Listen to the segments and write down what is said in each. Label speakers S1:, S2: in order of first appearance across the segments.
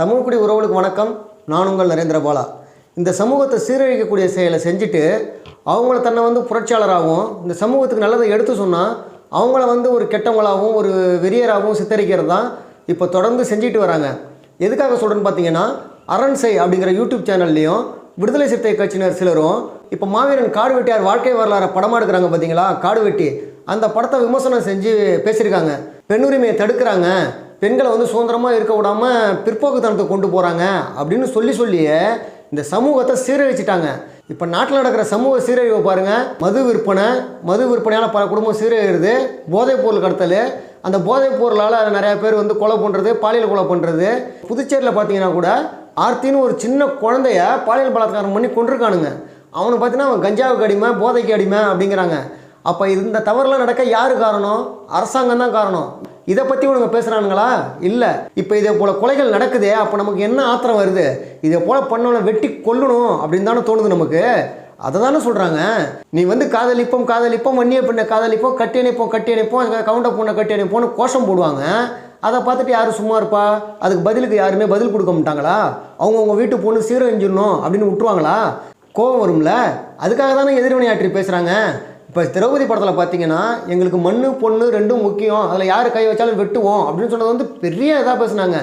S1: தமிழ்குடி உறவுகளுக்கு வணக்கம். நான் உங்கள் நரேந்திர பாலா. இந்த சமூகத்தை சீரழிக்கக்கூடிய செயலை செஞ்சுட்டு அவங்கள தன்னை வந்து புரட்சியாளராகவும் இந்த சமூகத்துக்கு நல்லதை எடுத்து சொன்னால் அவங்கள வந்து ஒரு கெட்டவங்களாகவும் ஒரு வெறியராகவும் சித்தரிக்கிறது தான் இப்போ தொடர்ந்து செஞ்சுட்டு வராங்க. எதுக்காக சொல்கிறேன்னு பார்த்தீங்கன்னா அரண்சை அப்படிங்கிற யூடியூப் சேனல்லையும் விடுதலை சிறுத்தை கட்சியினர் சிலரும் இப்போ மாவீரன் காடு வெட்டியார் வாழ்க்கை வரலாறு படமாக எடுக்கிறாங்க பார்த்தீங்களா காடு வெட்டி. அந்த படத்தை விமர்சனம் செஞ்சு பேசியிருக்காங்க. பெண்ணுரிமையை தடுக்கிறாங்க. பெண்களை வந்து சுதந்திரமாக இருக்க விடாமல் பிற்போக்குத்தனத்தை கொண்டு போகிறாங்க அப்படின்னு சொல்லி சொல்லியே இந்த சமூகத்தை சீரழிச்சிட்டாங்க. இப்போ நாட்டில் நடக்கிற சமூக சீரழிவை பாருங்கள் மது விற்பனை மது விற்பனையால் பல குடும்பம் சீரழிகிறது. போதைப் பொருள் கடத்தல் அந்த போதைப் பொருளால் நிறையா பேர் வந்து கொலை பண்ணுறது பாலியல் கொலை பண்ணுறது புதுச்சேரியில் பார்த்தீங்கன்னா கூட ஆர்த்தின்னு ஒரு சின்ன குழந்தைய பாலியல் பலாத்காரம் பண்ணி கொண்டிருக்கானுங்க அவனை பார்த்தீங்கன்னா அவன் கஞ்சாவுக்கு அடிமை போதைக்கு அடிமை அப்படிங்கிறாங்க. அப்போ இந்த தவறுலாம் நடக்க யார் காரணம்? அரசாங்கம் தான் காரணம். இதை பற்றி இவனுங்க பேசுகிறானுங்களா இல்லை. இப்போ இதே போல் கொலைகள் நடக்குதே அப்போ நமக்கு என்ன ஆத்திரம் வருது? இதே போல் பண்ணவனை வெட்டி கொல்லணும் அப்படின்னு தானே தோணுது நமக்கு. அதை தானே சொல்கிறாங்க நீ வந்து காதலிப்போம் காதலிப்போம் வன்னிய பெண்ணை காதலிப்போம் கட்டி அணைப்போம் கட்டி அணைப்போம் கவுண்டர் பொண்ணை கட்டி அணைப்போம்னு கோஷம் போடுவாங்க. அதை பார்த்துட்டு யாரும் சும்மா இருப்பா? அதுக்கு பதிலுக்கு யாருமே பதில் கொடுக்க மாட்டாங்களா? அவங்கவுங்க வீட்டு பொண்ணு சீரழிஞ்சிடணும் அப்படின்னு விட்டுருவாங்களா? கோவம் வரும்ல. அதுக்காக தானே எதிர்வினையாற்றி பேசுகிறாங்க இப்போ திரௌபதி படத்தில் பார்த்தீங்கன்னா எங்களுக்கு மண் பொண்ணு ரெண்டும் முக்கியம். அதில் யார் கை வச்சாலும் வெட்டுவோம் அப்படின்னு சொன்னது வந்து பெரிய இதாக பேசுனாங்க.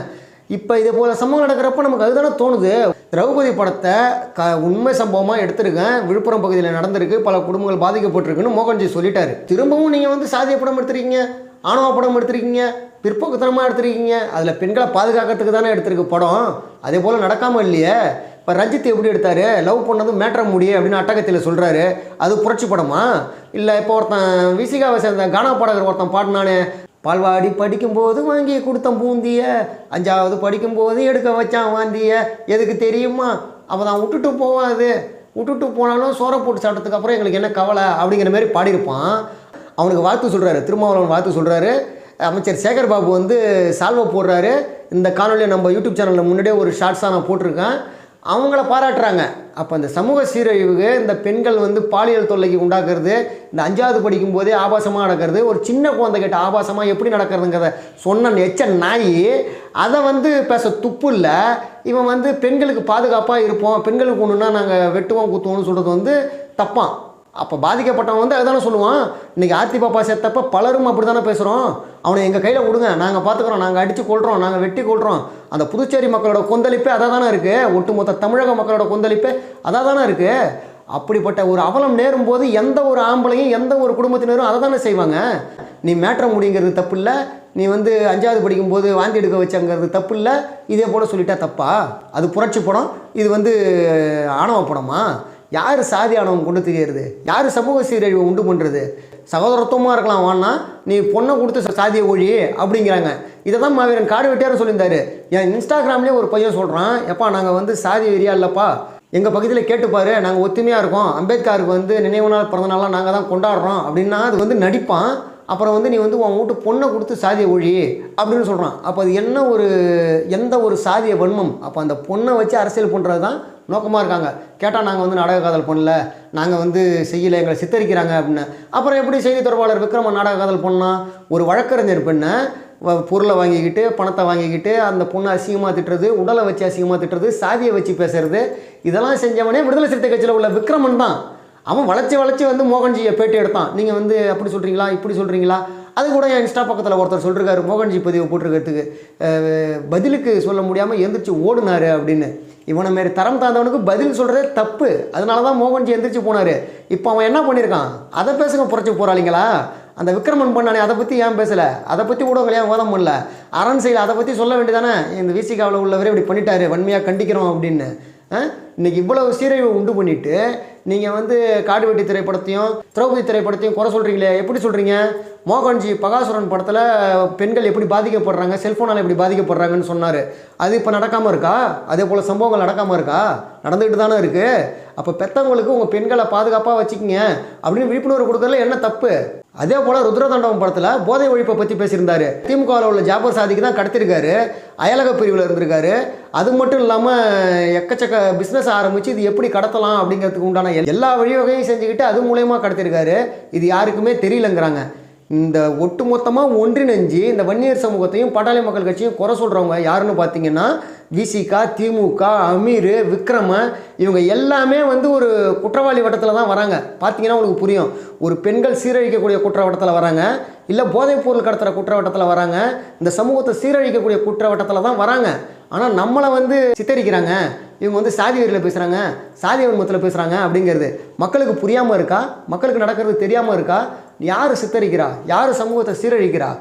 S1: இப்போ இதே போல் சம்பவம் நடக்கிறப்ப நமக்கு அதுதானே தோணுது. திரௌபதி படத்தை க உண்மை சம்பவமாக எடுத்திருக்கேன். விழுப்புரம் பகுதியில் நடந்திருக்கு. பல குடும்பங்கள் பாதிக்கப்பட்டிருக்குன்னு மோகன்ஜி சொல்லிட்டாரு. திரும்பவும் நீங்கள் வந்து சாதிய படம் எடுத்திருக்கீங்க ஆணவ படம் எடுத்திருக்கீங்க பிற்போக்குத்தனமாக எடுத்திருக்கீங்க. அதில் பெண்களை பாதுகாக்கிறதுக்கு தானே எடுத்திருக்கு படம். அதே போல் நடக்காமல் இல்லையே. இப்போ ரஞ்சித் எப்படி எடுத்தார்? லவ் பண்ணது மேட்ர முடி அப்படின்னு அட்டகத்தில் சொல்கிறாரு அது புரட்சி படமா? இல்லை இப்போ ஒருத்தன் விசிகாவை சேர்ந்த கானா பாடகர் ஒருத்தன் பாடினானே பால்வாடி படிக்கும்போது வாங்கி கொடுத்தன் பூந்திய அஞ்சாவது படிக்கும்போது எடுக்க வச்சான் வாந்திய எதுக்கு தெரியுமா? அவன் தான் விட்டுட்டு போவான் அது விட்டுட்டு போனாலும் சோற போட்டு சாப்பிட்டதுக்கு அப்புறம் எங்களுக்கு என்ன கவலை அப்படிங்கிற மாதிரி பாடியிருப்பான். அவனுக்கு வாழ்த்து சொல்கிறாரு திருமாவளவன் வாழ்த்து சொல்கிறாரு அமைச்சர் சேகர் பாபு வந்து சால்வை போடுறாரு. இந்த காணொலியை நம்ம யூடியூப் சேனலில் முன்னாடியே ஒரு ஷார்ட்ஸாக நான் போட்டிருக்கேன். அவங்கள பாராட்டுறாங்க. அப்போ இந்த சமூக சீரழிவுக்கு இந்த பெண்கள் வந்து பாலியல் தொல்லைக்கு உண்டாக்குறது இந்த அஞ்சாவது படிக்கும் போதே ஆபாசமாக நடக்கிறது ஒரு சின்ன குழந்தை கிட்ட ஆபாசமாக எப்படி நடக்கிறதுங்கிறத சொன்ன எச்ச நாய் அதை வந்து பேச துப்பு இல்லை. இவன் வந்து பெண்களுக்கு பாதுகாப்பாக இருப்போம் பெண்களுக்கு ஒன்றுனா நாங்கள் வெட்டுவோம் குத்துவோம்னு சொல்கிறது வந்து தப்பான் அப்போ பாதிக்கப்பட்டவன் வந்து அதுதானே சொல்லுவான். இன்றைக்கி ஆர்த்தி பாப்பா செத்தப்ப பலரும் அப்படி தானே பேசுகிறோம் அவனை எங்கள் கையில் விடுங்க நாங்கள் பார்த்துக்குறோம் நாங்கள் அடித்து கொள்கிறோம் நாங்கள் வெட்டி கொள்கிறோம் அந்த புதுச்சேரி மக்களோட கொந்தளிப்பே அதாக தானே இருக்குது ஒட்டுமொத்த தமிழக மக்களோட கொந்தளிப்பே அதாக தானே இருக்குது அப்படிப்பட்ட ஒரு அவலம் நேரும்போது எந்த ஒரு ஆம்பளையும் எந்த ஒரு குடும்பத்தினரும் அதை தானே செய்வாங்க? நீ மேட்ர முடிங்கிறது தப்பு இல்லை நீ வந்து அஞ்சாவது படிக்கும்போது வாந்தி எடுக்க வச்சங்கிறது தப்பு இல்லை இதே போல் சொல்லிட்டா தப்பா? அது புரட்சி படம். இது வந்து ஆணவ படமா? யார் சாதி ஆணவம் கொண்டு தெரியறது யார் சமூக சீரழிவை உண்டு பண்ணுறது சகோதரத்துவமாக இருக்கலாம் வான்னா நீ பொண்ணை கொடுத்து சாதிய ஒழி அப்படிங்கிறாங்க. இதை தான் மாவீரன் காடு வெட்டியாரும் சொல்லியிருந்தாரு. என் இன்ஸ்டாகிராம்லேயே ஒரு பையன் சொல்கிறான் எப்பா நாங்கள் வந்து சாதி வெறியா இல்லைப்பா? எங்கள் பகுதியில் கேட்டுப்பார் நாங்கள் ஒத்துமையாக இருக்கோம். அம்பேத்கருக்கு வந்து நினைவு நாள் பிறந்த நாளாக நாங்கள் தான் கொண்டாடுறோம் அப்படின்னா அது வந்து நடிப்பான். அப்புறம் வந்து நீ வந்து உன் வீட்டு பொண்ணை கொடுத்து சாதிய ஒழி அப்படின்னு சொல்கிறான் அப்போ அது என்ன ஒரு எந்த ஒரு சாதிய வன்மம்? அப்போ அந்த பொண்ணை வச்சு அரசியல் பண்ணுறது தான் நோக்கமாக இருக்காங்க. கேட்டால் நாங்கள் வந்து நாடக காதல் பண்ணல. நாங்கள் வந்து செய்யலை எங்களை சித்தரிக்கிறாங்க அப்படின்னு. அப்புறம் எப்படி செய்தி தொடர்பாளர் விக்ரம நாடக காதல் பண்ணால் ஒரு வழக்கறிஞர் பெண்ணை வ- பொருளை வாங்கிக்கிட்டு பணத்தை வாங்கிக்கிட்டு அந்த பொண்ணை அசிங்கமாக திட்டுறது உடலை வச்சு அசிங்கமாக திட்டுறது சாதியை வச்சு பேசுறது இதெல்லாம் செஞ்சவனே விடுதலை சிறுத்தை கட்சியில் உள்ள விக்ரமன் தான். அவன் வளைச்சி வளைச்சி வந்து மோகன்ஜியை பேட்டி எடுத்தான். நீங்கள் வந்து அப்படி சொல்கிறீங்களா இப்படி சொல்கிறீங்களா அது கூட என் இன்ஸ்டா பக்கத்தில் ஒருத்தர் சொல்லிருக்காரு மோகன்ஜி பதிவு போட்டிருக்கிறதுக்கு. பதிலுக்கு சொல்ல முடியாமல் எந்திரிச்சு ஓடுனாரு அப்படின்னு. இவனை மாரி தரம் தாழ்ந்தவனுக்கு பதில் சொல்கிறதே தப்பு. அதனால தான் மோகன்ஜி எந்திரிச்சு போனார். இப்போ அவன் என்ன பண்ணியிருக்கான் அதை பேசுங்க புரட்சி போகிறாளிங்களா அந்த விக்ரமன் பண்ணானே அதை பற்றி ஏன் பேசலை? அதை பற்றி ஊடகங்கள் ஏன் வாதம் பண்ணல? அரண் செயல் அதை பற்றி சொல்ல வேண்டியதானே இந்த விசிகாவில் உள்ளவரே இப்படி பண்ணிட்டாரு வன்மையாக கண்டிக்கிறோம் அப்படின்னு. ஆ? இன்னைக்கு இவ்வளவு சீரழிவை உண்டு பண்ணிவிட்டு நீங்கள் வந்து காடுவெட்டி திரைப்படத்தையும் திரௌபதி திரைப்படத்தையும் குறை சொல்கிறீங்களே எப்படி சொல்கிறீங்க மோகன்ஜி பகாசுரன் படத்தில் பெண்கள் எப்படி பாதிக்கப்படுறாங்க? செல்ஃபோனால் எப்படி பாதிக்கப்படுறாங்கன்னு சொன்னார். அது இப்போ நடக்காமல் இருக்கா? அதே போல் சம்பவங்கள் நடக்காமல் இருக்கா? நடந்துக்கிட்டு தானே இருக்குது அப்போ பெற்றவங்களுக்கு உங்கள் பெண்களை பாதுகாப்பாக வச்சுக்கிங்க. அப்படின்னு விழிப்புணர்வு கொடுக்கறதுல என்ன தப்பு? அதே போல் ருத்ரதாண்டவம் படத்தில் போதை ஒழிப்பை பற்றி பேசியிருந்தாரு. திமுகவில் உள்ள ஜாபர் சாதிக்கு தான் கடத்திருக்காரு. அயலக பிரிவில் இருந்திருக்காரு. அது மட்டும் இல்லாமல் எக்கச்சக்க பிஸ்னஸ் ஆரம்பித்து இது எப்படி கடத்தலாம் அப்படிங்கிறதுக்கு உண்டான எல்லா வழிவகையும் செஞ்சுக்கிட்டு அது மூலயமா கடத்திருக்காரு. இது யாருக்குமே தெரியலங்கிறாங்க. இந்த ஒட்டுமொத்தமாக ஒன்றிணைஞ்சு இந்த வன்னியர் சமூகத்தையும் பாட்டாளி மக்கள் கட்சியும் குறை சொல்கிறவங்க யாருன்னு பார்த்தீங்கன்னா விசிகா திமுக அமீர் விக்ரம இவங்க எல்லாமே வந்து ஒரு குற்றவாளி வட்டத்தில் தான் வராங்க. பார்த்தீங்கன்னா உங்களுக்கு புரியும். ஒரு பெண்கள் சீரழிக்கக்கூடிய குற்றவட்டத்தில் வராங்க. இல்லை போதைப் பொருள் கடத்துகிற குற்றவட்டத்தில் வராங்க. இந்த சமூகத்தை சீரழிக்கக்கூடிய குற்றவட்டத்தில் தான் வராங்க. ஆனால் நம்மளை வந்து சித்தரிக்கிறாங்க. இவங்க வந்து சாதி வரியில் பேசுகிறாங்க சாதி வன்மத்தில் பேசுகிறாங்க அப்படிங்கிறது. மக்களுக்கு புரியாமல் இருக்கா? மக்களுக்கு நடக்கிறது தெரியாமல் இருக்கா? யார் சித்தரிக்கிறா? யார் சமூகத்தை சீரழிக்கிறா?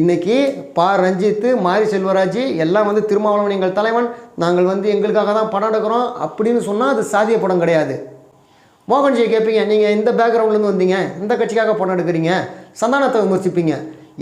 S1: இன்றைக்கி பா. ரஞ்சித்து மாரி செல்வராஜ் எல்லாம் வந்து திருமாவளவன் எங்கள் தலைவன். நாங்கள் வந்து எங்களுக்காக தான் படம் எடுக்கிறோம் அப்படின்னு சொன்னால் அது சாதிய படம் கிடையாது. மோகன்ஜியை கேட்பீங்க நீங்கள் இந்த பேக்ரவுண்ட்லேருந்து வந்தீங்க இந்த கட்சிக்காக படம் எடுக்கிறீங்க சந்தானத்தை விமர்சிப்பீங்க.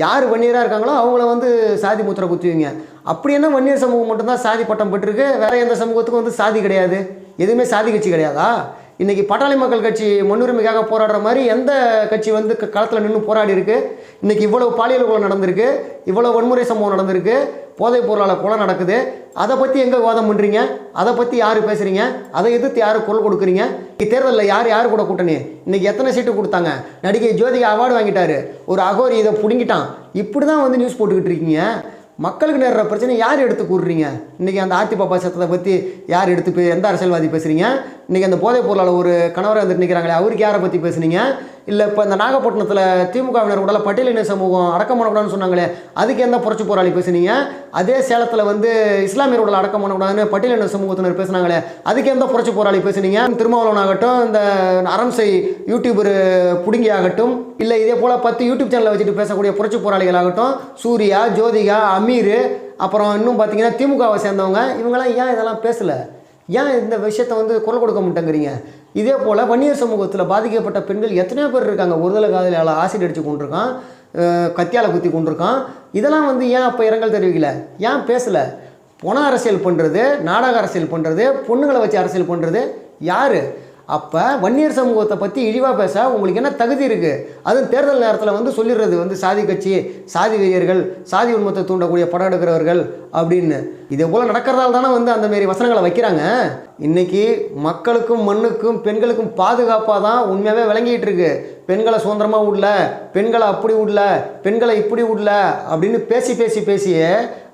S1: யார் வன்னியராக இருக்காங்களோ அவங்கள வந்து சாதி முத்திரை குத்துவீங்க. அப்படி என்ன வன்னியர் சமூகம் மட்டும்தான் சாதி பட்டம் பெற்றிருக்கு வேற எந்த சமூகத்துக்கும் வந்து சாதி கிடையாது? எதுவுமே சாதி கட்சி கிடையாதா? இன்றைக்கி பட்டாளி மக்கள் கட்சி முன்னுரிமைக்காக போராடுற மாதிரி எந்த கட்சி வந்து க- களத்தில் நின்று போராடி இருக்கு? இன்றைக்கி இவ்வளோ பாலியல் கொலை நடந்திருக்கு இவ்வளோ வன்முறை சம்பவம் நடந்திருக்கு போதைப் பொருளால் கொலை நடக்குது. அதை பற்றி எங்கே விவாதம் பண்ணுறீங்க அதை பற்றி யார் பேசுகிறீங்க அதை எதிர்த்து யார் குரல் கொடுக்குறீங்க? இன்னைக்கு தேர்தலில் யார் யார் கூட கூட்டணி? இன்றைக்கி எத்தனை சீட்டு கொடுத்தாங்க? நடிகை ஜோதிகா அவார்டு வாங்கிட்டார். ஒரு அகோரி இதை பிடுங்கிட்டான். இப்படி தான் வந்து நியூஸ் போட்டுக்கிட்டு இருக்கீங்க. மக்களுக்கு நேர்ற பிரச்சனை யார் எடுத்து கூறுறீங்க? இன்றைக்கி அந்த ஆர்த்தி பாப்பா சத்தத்தை பற்றி யார் எடுத்து பே எந்த அரசியல்வாதி பேசுகிறீங்க இன்றைக்கி அந்த போதைப் பொருளால் ஒரு கணவரை வந்துட்டு நிற்கிறாங்களே அவருக்கு யாரை பற்றி பேசுனீங்க? இல்லை இப்போ இந்த நாகப்பட்டினத்தில் திமுகவினர் உடல பட்டியலின சமூகம் அடக்கம் பண்ணக்கூடாதுன்னு சொன்னாங்களே அதுக்கு எந்த புரட்சி போராளி பேசுனீங்க? அதே சேலத்தில் வந்து இஸ்லாமியர் உடல் அடக்கம் பண்ணக்கூடாதுன்னு பட்டியலின சமூகத்தினர் பேசுனாங்களே அதுக்கு எந்த புரட்சி போராளி பேசுனீங்க? திருமாவளவன் ஆகட்டும் இந்த அரம்சை யூடியூபர் புடுங்கி ஆகட்டும் இல்லை இதே போல் பத்து யூடியூப் சேனலை வச்சுட்டு பேசக்கூடிய புரட்சி போராளிகள் ஆகட்டும் சூர்யா ஜோதிகா அமீர் அப்புறம் இன்னும் பார்த்தீங்கன்னா திமுகவை சேர்ந்தவங்க இவங்கெல்லாம் ஏன் இதெல்லாம் பேசலை? ஏன் இந்த விஷயத்த வந்து குரல் கொடுக்க மாட்டேங்கிறீங்க? இதே போல் வன்னியர் சமூகத்தில் பாதிக்கப்பட்ட பெண்கள் எத்தனையோ பேர் இருக்காங்க. ஒருதலை காதலியால் ஆசிட் அடித்து கொண்டிருக்கான் கத்தியால் குத்தி கொண்டிருக்கான் இதெல்லாம் வந்து ஏன் அப்போ இரங்கல் தெரிவிக்கல? ஏன் பேசலை? பண அரசியல் பண்ணுறது நாடக அரசியல் பண்ணுறது பொண்ணுங்களை வச்சு அரசியல் பண்ணுறது யார்? அப்போ வன்னியர் சமூகத்தை பற்றி இழிவாக பேச உங்களுக்கு என்ன தகுதி இருக்குது அதுவும் தேர்தல் நேரத்தில் வந்து சொல்லிடுறது வந்து சாதி கட்சி சாதி வெறியர்கள் சாதி உண்மத்தை தூண்டக்கூடிய படம் எடுக்கிறவர்கள் அப்படின்னு. இதே போல் நடக்கிறதால தானே வந்து அந்த மாரி வசனங்களை வைக்கிறாங்க. இன்றைக்கி மக்களுக்கும் மண்ணுக்கும் பெண்களுக்கும் பாதுகாப்பாக தான் உண்மையாகவே விளங்கிட்டு இருக்கு. பெண்களை சுதந்திரமாக விடல பெண்களை அப்படி விடல பெண்களை இப்படி விடல அப்படின்னு பேசி பேசி பேசியே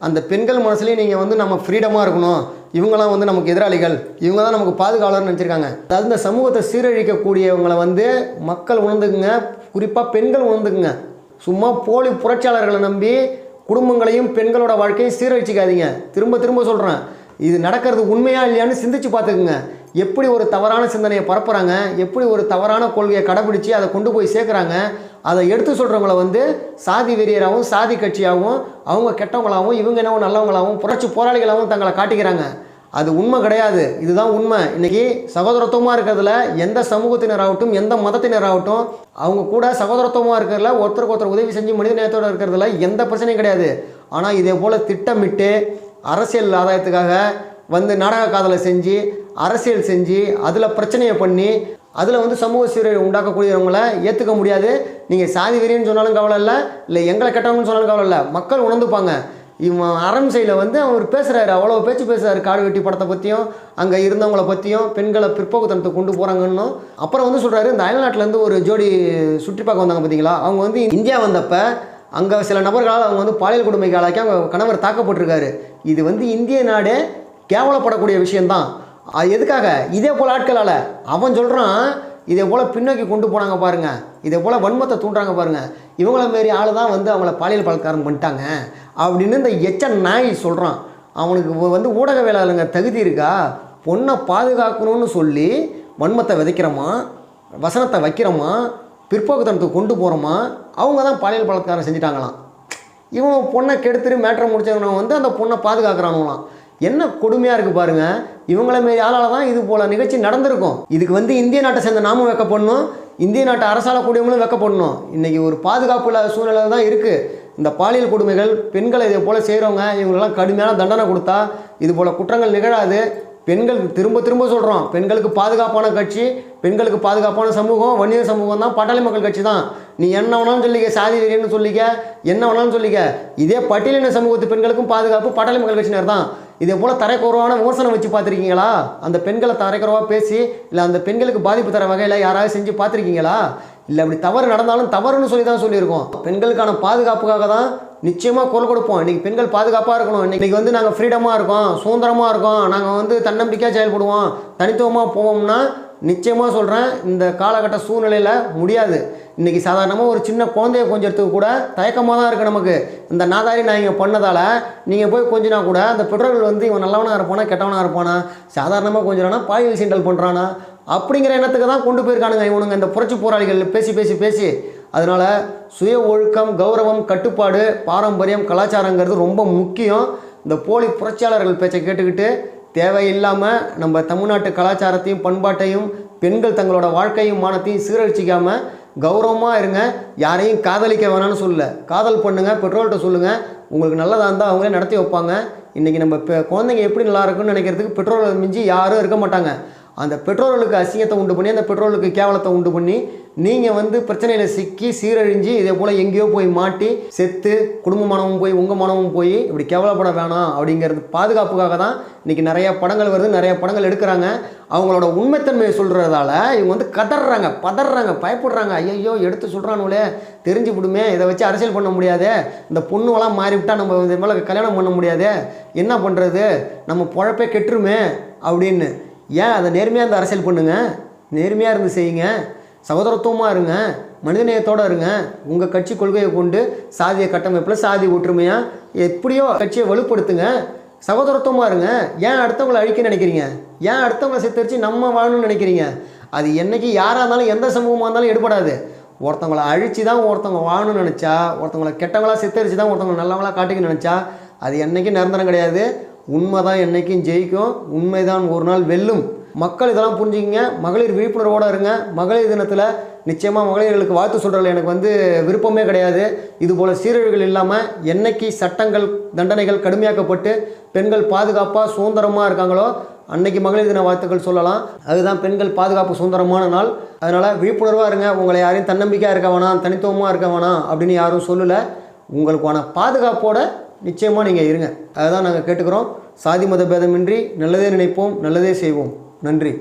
S1: அந்த பெண்கள் மனசுலேயும் நீங்கள் வந்து நம்ம ஃப்ரீடமாக இருக்கணும். இவங்களாம் வந்து நமக்கு எதிராளிகள். இவங்க தான் நமக்கு பாதுகாவலர்னு நினச்சிருக்காங்க. அதாவது இந்த சமூகத்தை சீரழிக்கக்கூடியவங்களை வந்து மக்கள் உணர்ந்துக்குங்க. குறிப்பாக பெண்கள் உணர்ந்துக்குங்க. சும்மா போலி புரட்சியாளர்களை நம்பி குடும்பங்களையும் பெண்களோட வாழ்க்கையும் சீரழிச்சிக்காதீங்க. திரும்ப திரும்ப சொல்கிறேன் இது நடக்கிறது உண்மையா இல்லையான்னு சிந்திச்சு பார்த்துக்குங்க. எப்படி ஒரு தவறான சிந்தனையை பரப்புகிறாங்க எப்படி ஒரு தவறான கொள்கையை கடைபிடிச்சி அதை கொண்டு போய் சேர்க்குறாங்க? அதை எடுத்து சொல்கிறவங்கள வந்து சாதி வெறியராகவும் சாதி கட்சியாகவும் அவங்க கெட்டவங்களாகவும் இவங்க என்னவோ நல்லவங்களாகவும் புரட்சி போராளிகளாகவும் தங்களை காட்டிக்கிறாங்க. அது உண்மை கிடையாது. இதுதான் உண்மை. இன்னைக்கு சகோதரத்துவமாக இருக்கிறதுல எந்த சமூகத்தினராகட்டும் எந்த மதத்தினராகட்டும் அவங்க கூட சகோதரத்துவமாக இருக்கிறதுல ஒருத்தருக்கு ஒருத்தர் உதவி செஞ்சு மனித நேயத்தோடு இருக்கிறதுல எந்த பிரச்சனையும் கிடையாது. ஆனால் இதே போல் திட்டமிட்டு அரசியல் ஆதாயத்துக்காக நாடக காதலை செஞ்சு அரசியல் செஞ்சு அதில் பிரச்சனையை பண்ணி அதில் வந்து சமூக சீரழிவு உண்டாக்கக்கூடியவங்கள ஏற்றுக்க முடியாது. நீங்கள் சாதி வெறின்னு சொன்னாலும் கவலை இல்லை இல்லை எங்களை கெட்டவங்கன்னு சொன்னாலும் கவலை இல்லை மக்கள் உணர்ந்துப்பாங்க. இவன் அரம்சையில் வந்து அவர் பேசுகிறாரு அவ்வளோ பேச்சு பேசுகிறாரு காடு வெட்டி படத்தை பற்றியும் அங்கே இருந்தவங்கள பற்றியும் பெண்களை பிற்போக்குத்தனத்தை கொண்டு போகிறாங்கன்னு அப்புறம் வந்து சொல்கிறாரு இந்த அயல்நாட்டிலேருந்து ஒரு ஜோடி சுற்றி பார்க்க வந்தாங்க பார்த்தீங்களா அவங்க வந்து இந்தியா வந்தப்போ அங்கே சில நபர்களால் அவங்க வந்து பாலியல் கொடுமைக்கு ஆளாக்கி அவங்க கணவர் தாக்கப்பட்டிருக்காரு. இது வந்து இந்திய நாடே கேவலப்படக்கூடிய விஷயம்தான். அது எதுக்காக? இதே போல் ஆட்களால். அவன் சொல்கிறான் இதே போல் பின்னோக்கி கொண்டு போனாங்க பாருங்க. இதே போல் வன்மத்தை தூண்டுறாங்க பாருங்கள் இவங்கள மாரி ஆள் தான் வந்து அவங்கள பாலியல் பலத்காரம் பண்ணிட்டாங்க. அப்படின்னு இந்த எச்ச நாய் சொல்கிறான் அவனுக்கு வந்து ஊடக வேளாளுங்க தகுதி இருக்கா? பொண்ணை பாதுகாக்கணும்னு சொல்லி வன்மத்தை விதைக்கிறோமா? வசனத்தை வைக்கிறோமா? பிற்போக்குத்தனத்துக்கு கொண்டு போகிறோமா அவங்க தான் பாலியல் பலாத்காரம் செஞ்சிட்டாங்களாம். இவன் பொண்ணை கெடுத்துட்டு மேட்ரை முடிச்சவன வந்து அந்த பொண்ணை பாதுகாக்கிறானுங்களாம். என்ன கொடுமையாக இருக்குது பாருங்கள் இவங்கள மாரி ஆளால் தான் இது போல் நிகழ்ச்சி நடந்திருக்கும். இதுக்கு வந்து இந்திய நாட்டை சேர்ந்த நாமும் வைக்கப்படணும். இந்திய நாட்டை அரசாளக்கூடியவங்களும் வைக்கப்படணும். இன்றைக்கி ஒரு பாதுகாப்பு இல்லாத சூழ்நிலை தான் இருக்குது இந்த பாலியல் கொடுமைகள் பெண்களை இதை போல் செய்கிறவங்க இவங்களெல்லாம் கடுமையான தண்டனை கொடுத்தா இது போல் குற்றங்கள் நிகழாது. பெண்கள் திரும்ப திரும்ப சொல்கிறோம் பெண்களுக்கு பாதுகாப்பான கட்சி பெண்களுக்கு பாதுகாப்பான சமூகம் வன்னியர் சமூகம் தான் பட்டாளி மக்கள் கட்சி தான். நீ என்ன வேணாலும் சொல்லிக்க சாதி வெறியன்னு சொல்லிக்க என்ன வேணாலும் சொல்லிக்க. இதே பட்டியலின சமூகத்து பெண்களுக்கும் பாதுகாப்பு பட்டாளி மக்கள் கட்சியினர் தான். இதே போல் தரைக்குறவான விமர்சனம் வச்சு பார்த்துருக்கீங்களா? அந்த பெண்களை தரைக்குறவாக பேசி இல்லை அந்த பெண்களுக்கு பாதிப்பு தர வகையில் யாராவது செஞ்சு பார்த்துருக்கீங்களா? இல்லை அப்படி தவறு நடந்தாலும் தவறுன்னு சொல்லி தான் சொல்லியிருக்கோம். பெண்களுக்கான பாதுகாப்புக்காக தான் நிச்சயமாக குரல் கொடுப்போம். இன்றைக்கி பெண்கள் பாதுகாப்பாக இருக்கணும். இன்றைக்கி வந்து நாங்கள் ஃப்ரீடமாக இருக்கோம் சுதந்திரமாக இருக்கோம். நாங்கள் வந்து தன்னம்பிக்கையாக செயல்படுவோம் தனித்துவமாக போவோம்னா நிச்சயமாக சொல்கிறேன் இந்த காலகட்ட சூழ்நிலையில் முடியாது. இன்றைக்கி சாதாரணமாக ஒரு சின்ன குழந்தைய கொஞ்சத்துக்கு கூட தயக்கமாக தான் இருக்குது நமக்கு. இந்த நாதாரி நான் இங்கே பண்ணதால் நீங்கள் போய் கொஞ்சினா கூட அந்த பெற்றோர்கள் வந்து இவன் நல்லவனாக இருப்பானா கெட்டவனாக இருப்பானா சாதாரணமாக கொஞ்சம்னா பாலியல் சீண்டல் பண்ணுறானா அப்படிங்கிற எண்ணத்துக்கு தான் கொண்டு போயிருக்கானுங்க இவனுங்க இந்த புரட்சி போராளிகள். பேசி பேசி பேசி. அதனால் சுய ஒழுக்கம் கௌரவம் கட்டுப்பாடு பாரம்பரியம் கலாச்சாரங்கிறது ரொம்ப முக்கியம். இந்த போலி புரட்சியாளர்கள் பேச்சை கேட்டுக்கிட்டு தேவையில்லாமல் நம்ம தமிழ்நாட்டு கலாச்சாரத்தையும் பண்பாட்டையும் பெண்கள் தங்களோட வாழ்க்கையும் மானத்தையும் சீரழிச்சிக்காமல் கௌரவமாக இருங்க. யாரையும் காதலிக்க வேணாம்னு சொல்லல. காதல் பண்ணுங்கள் பெற்றோர்கிட்ட சொல்லுங்கள் உங்களுக்கு நல்லதாக இருந்தால் அவங்களே நடத்தி வைப்பாங்க. இன்றைக்கி நம்ம இப்போ குழந்தைங்க எப்படி நல்லா இருக்குன்னு நினைக்கிறதுக்கு பெட்ரோல் மிஞ்சி யாரும் இருக்க மாட்டாங்க. அந்த பெற்றோர்களுக்கு அசிங்கத்தை உண்டு பண்ணி அந்த பெட்ரோலுக்கு கேவலத்தை உண்டு பண்ணி நீங்கள் வந்து பிரச்சனையில் சிக்கி சீரழிஞ்சு இதே போல் எங்கேயோ போய் மாட்டி செத்து குடும்ப மனமும் போய் உங்கள் மனமும் போய் இப்படி கேவலப்பட வேணாம் அப்படிங்கிறது பாதுகாப்புக்காக தான் இன்றைக்கி நிறைய படங்கள் வருது நிறைய படங்கள் எடுக்கிறாங்க. அவங்களோட உண்மைத்தன்மையை சொல்கிறதால இவங்க வந்து கதறாங்க பதறாங்க பயப்படுறாங்க. ஐயோ எடுத்து சொல்கிறானுங்களே தெரிஞ்சு விடுமே இதை வச்சு அரசியல் பண்ண முடியாது. இந்த பொண்ணுவெல்லாம் மாறிவிட்டால் நம்ம இது மேலே கல்யாணம் பண்ண முடியாது. என்ன பண்ணுறது நம்ம பொழப்பே கெட்டுருமே அப்படின்னு ஏன் அதை நேர்மையாக இருந்து அரசியல் பண்ணுங்க? நேர்மையாக இருந்து செய்யுங்க. சகோதரத்துவமாக இருங்க. மனிதநேயத்தோடு இருங்க. உங்கள் கட்சி கொள்கையை கொண்டு சாதிய கட்டமைப்பில் சாதி ஒற்றுமையாக எப்படியோ கட்சியை வலுப்படுத்துங்க. சகோதரத்துவமாக இருங்க. ஏன் அடுத்தவங்களை அழிக்க நினைக்கிறீங்க? ஏன் அடுத்தவங்களை சித்தரித்து நம்ம வாழணும்னு நினைக்கிறீங்க? அது என்னைக்கு யாராக இருந்தாலும் எந்த சமூகமாக இருந்தாலும் எடுபடாது. ஒருத்தவங்களை அழித்து தான் ஒருத்தவங்க வாழணும்னு நினச்சா ஒருத்தவங்களை கெட்டவங்களா சித்தரித்து தான் ஒருத்தவங்களை நல்லவங்களா காட்டிக்க நினச்சா அது என்றைக்கும் நிரந்தரம் கிடையாது. உண்மை தான் என்றைக்கும் ஜெயிக்கும் உண்மைதான் ஒரு நாள் வெல்லும். மக்கள் இதெல்லாம் புரிஞ்சுக்கிங்க. மகளிர் விழிப்புணர்வோடு இருங்க. மகளிர் தினத்தில் நிச்சயமாக மகளிர்களுக்கு வாழ்த்து சொல்கிறதுல எனக்கு வந்து விருப்பமே கிடையாது. இதுபோல் சீரழிவுகள் இல்லாமல் என்னைக்கு சட்டங்கள் தண்டனைகள் கடுமையாக்கப்பட்டு பெண்கள் பாதுகாப்பாக சுதந்திரமாக இருக்காங்களோ அன்னைக்கு மகளிர் தின வாழ்த்துக்கள் சொல்லலாம். அதுதான் பெண்கள் பாதுகாப்பு சுதந்திரமான நாள். அதனால் விழிப்புணர்வாக இருங்க. உங்களை யாரையும் தன்னம்பிக்கையாக இருக்க வேணாம் தனித்துவமாக இருக்க வேணாம் அப்படின்னு யாரும் சொல்லலை. உங்களுக்கான பாதுகாப்போட நிச்சயமாக நீங்கள் இருங்க. அதை தான் நாங்கள் கேட்டுக்கிறோம். சாதி மத பேதமின்றி நல்லதே நினைப்போம் நல்லதே செய்வோம். நன்றி.